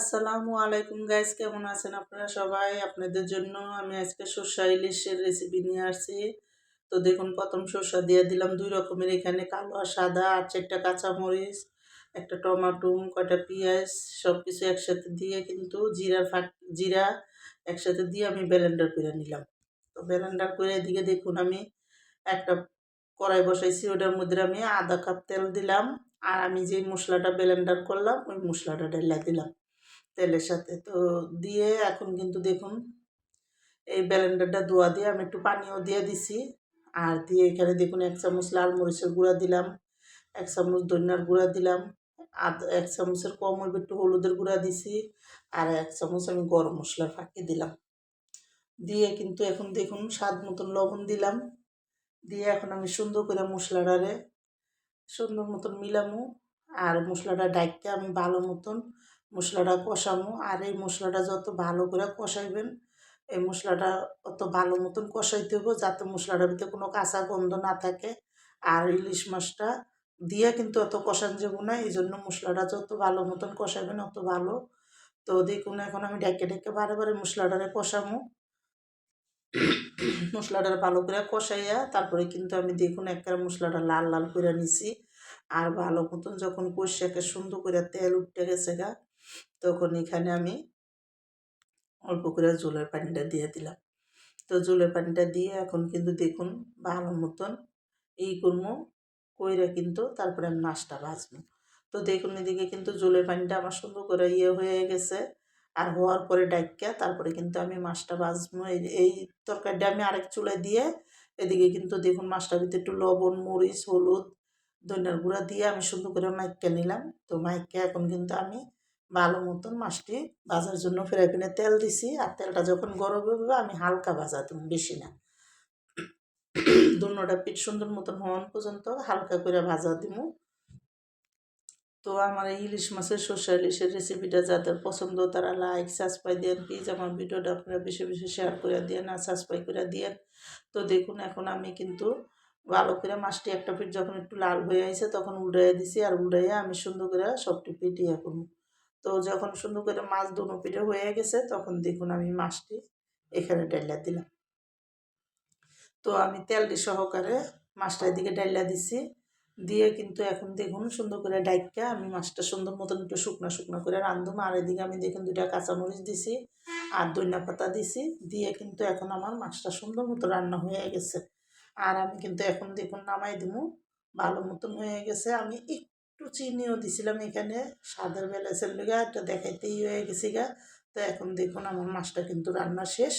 আসসালামু আলাইকুম গাইস কেমন আছেন আপনারা সবাই? আপনাদের জন্য আমি আজকে সর্ষা ইলিশের রেসিপি নিয়ে আসছি। তো দেখুন, প্রথম সর্ষা দিয়ে দিলাম দুই রকমের, এখানে কালো আর সাদা আর চারটা কাঁচামরিচ, একটা টমাটো, কয়টা পেঁয়াজ সব কিছু একসাথে দিয়ে কিন্তু জিরা ফাঁক জিরা একসাথে দিয়ে আমি ব্লেন্ডার করে নিলাম। তো ব্লেন্ডার করে এদিকে দেখুন, আমি একটা কড়াই বসাইছি, ওটার মধ্যে আমি আধা কাপ তেল দিলাম। আর আমি যে মশলাটা ব্লেন্ডার করলাম, ওই মশলাটা ঢেলা দিলাম। তেলের সাথে। তো দিয়ে এখন কিন্তু দেখুন, এই ব্লেন্ডারটা ধোয়া দিয়ে আমি একটু পানিও দিয়ে দিছি। আর দিয়ে এখানে দেখুন এক চামচ লাল মরিচের গুঁড়া দিলাম, এক চামচ ধনিয়ার গুঁড়া দিলাম, আধ, এক চামচের কম হইবে একটু হলুদের গুঁড়া দিছি, আর এক চামচ আমি গরম মশলার ফাঁকি দিলাম। দিয়ে কিন্তু এখন দেখুন স্বাদ মতন লবণ দিলাম। দিয়ে এখন আমি সুন্দর করে মশলাটারে সুন্দর মতন মিলামু, আর মশলাটা ডাইকতে আমি ভালো মতন মশলাটা কষামো আর এই মশলাটা যত ভালো করে কষাইবেন, এই মশলাটা অত ভালো মতন কষাইতে হবে যাতে মশলাটার ভিতরে কোনো কাঁচা গন্ধ না থাকে। আর ইলিশ মাছটা দিয়ে কিন্তু অত কষান যাব না এই জন্য মশলাটা যত ভালো মতন কষাইবেন অত ভালো। তো দেখুন, এখন আমি ডেকে ডেকে বারে বারে মশলাটারে কষামো মশলাটা ভালো করে কষাইয়া তারপরে কিন্তু আমি দেখুন একটা মশলাটা লাল লাল করে নিছি। আর ভালো মতন যখন কষিয়াকে সুন্দর করে তেল উঠতে গেছে গা। তখন এখানে আমি অল্প করে জলের পানিটা দিয়ে দিলাম। তো জলের পানিটা দিয়ে এখন কিন্তু দেখুন ভালো মতন এই করব কইরা কিন্তু তারপরে আমি মাছটা ভাজবো তো দেখুন এদিকে কিন্তু জলের পানিটা আমার সুন্দর করে ইয়ে হয়ে গেছে। আর হওয়ার পরে ডাইকা তারপরে কিন্তু আমি মাছটা ভাজবো এই এই তরকারিটা আমি আরেক চুলায় দিয়ে এদিকে কিন্তু দেখুন মাছটার ভিতরে একটু লবণ, মরিচ, হলুদ, ধনিয়ার গুঁড়া দিয়ে আমি সুন্দর করে মাইকা নিলাম। তো মাইকা এখন কিন্তু আমি ভালো মতন মাছটি ভাজার জন্য ফ্রাই প্যানে তেল দিছি, আর তেলটা যখন গরম হবে আমি হালকা ভাজা দেবো, বেশি না। দুনোটা পিঠ সুন্দর মতন হওয়ান পর্যন্ত হালকা করে ভাজা দিব। তো আমার এই ইলিশ মাছের সর্ষা ইলিশের রেসিপিটা যাদের পছন্দ তারা লাইক সাবস্ক্রাইব দেন প্লিজ আমার ভিডিওটা আপনারা বেশি বেশি শেয়ার করে দেন আর সাবস্ক্রাইব করে দেন। তো দেখুন এখন আমি কিন্তু ভালো করে মাছটি একটা পিঠ যখন একটু লাল হয়ে আছে তখন উল্টাইয়া দিছি, আর উল্টাইয়া আমি সুন্দর করে সবটি পিঠ ইয়ে করব। তো যখন সুন্দর করে মাছ দুনো পিঠে হয়ে গেছে, তখন দেখুন আমি মাছটি এখানে ডাইলা দিলাম। তো আমি তেলটি সহকারে মাছটা এদিকে ডাইলা দিছি। দিয়ে কিন্তু এখন দেখুন সুন্দর করে ডাইকা আমি মাছটা সুন্দর মতন একটু শুকনো শুকনো করে রান্ধুম আর এদিকে আমি দেখুন দুইটা কাঁচামরিচ দিছি আর দইনা পাতা দিছি। দিয়ে কিন্তু এখন আমার মাছটা সুন্দর মতো রান্না হয়ে গেছে। আর আমি কিন্তু এখন দেখুন নামাই দিব ভালো মতন হয়ে গেছে। আমি একটু চিনিও দিছিলাম এখানে সাদার বেলা ছিল গা একটা দেখাইতেই হয়ে গেছি গা। তো এখন দেখুন, আমার মাছটা কিন্তু রান্না শেষ